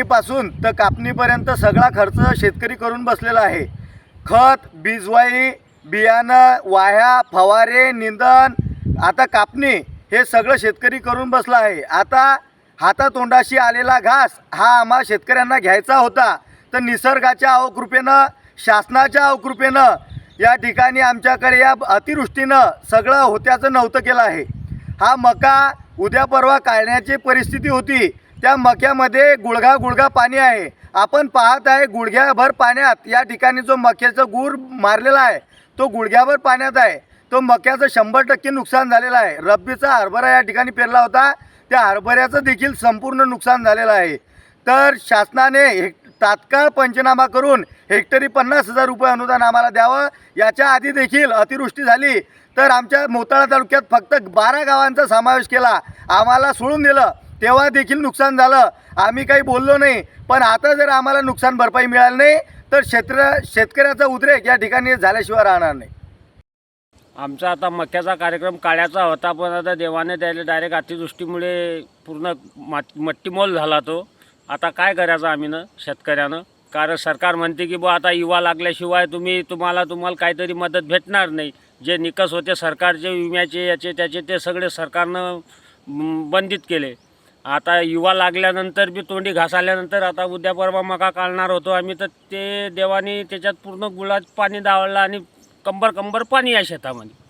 पासून तर कापणीपर्यंत सगळा खर्च शेतकरी करून बसलेला आहे. खत बीजवाई बियाणं वाह्या फवारे निंदन आता कापणी हे सगळं शेतकरी करून बसला आहे. आता हातातोंडाशी आलेला घास हा आम्हा शेतकऱ्यांना घ्यायचा होता. तर निसर्गाच्या अवकृपेनं शासनाच्या अवकृपेनं या ठिकाणी आमच्याकडे या अतिवृष्टीनं सगळं होत्याचं नव्हतं केलं आहे. हा मका उद्या परवा काढण्याची परिस्थिती होती. त्या मक्यामध्ये गुळघा गुळघा पाणी आहे. आपण पाहत आहे गुडघ्याभर पाण्यात. या ठिकाणी जो मक्याचा गूर मारलेला आहे तो गुडघ्याभर पाण्यात आहे. तो मक्याचं शंभर टक्के नुकसान झालेलं आहे. रब्बीचा हरभरा या ठिकाणी पेरला होता. त्या हरभऱ्याचं देखील संपूर्ण नुकसान झालेलं आहे. तर शासनाने हे तात्काळ पंचनामा करून हेक्टरी पन्नास हजार रुपये अनुदान आम्हाला द्यावं. याच्या आधी देखील अतिवृष्टी झाली. तर आमच्या मोताळा तालुक्यात फक्त बारा गावांचा समावेश केला. आम्हाला सोडून दिलं. तेव्हा देखील नुकसान झालं. आम्ही काही बोललो नाही. पण आता जर आम्हाला नुकसान भरपाई मिळाली नाही तर क्षेत्र शेतकऱ्याचा उद्रेक या ठिकाणी झाल्याशिवाय राहणार नाही. आमचा आता मक्याचा कार्यक्रम काढायचा होता पण आता देवाने द्यायला डायरेक्ट अतिवृष्टीमुळे पूर्ण मात मट्टीमोल झाला तो. आता काय करायचं आम्ही ना शेतकऱ्यानं? कारण सरकार म्हणते की बुवा आता युवा लागल्याशिवाय तुम्ही तुम्हाला तुम्हाला काहीतरी मदत भेटणार नाही. जे निकष होते सरकारचे विम्याचे याचे त्याचे ते सगळे सरकारनं बंदित केले. आता युवा लागल्यानंतर बी तोंडी घास आल्यानंतर आता उद्या परवा मका काढणार होतो आम्ही तर ते देवाने त्याच्यात पूर्ण गुळात पाणी दावलं आणि कंबर कंबर पाणी आहे शेतामध्ये.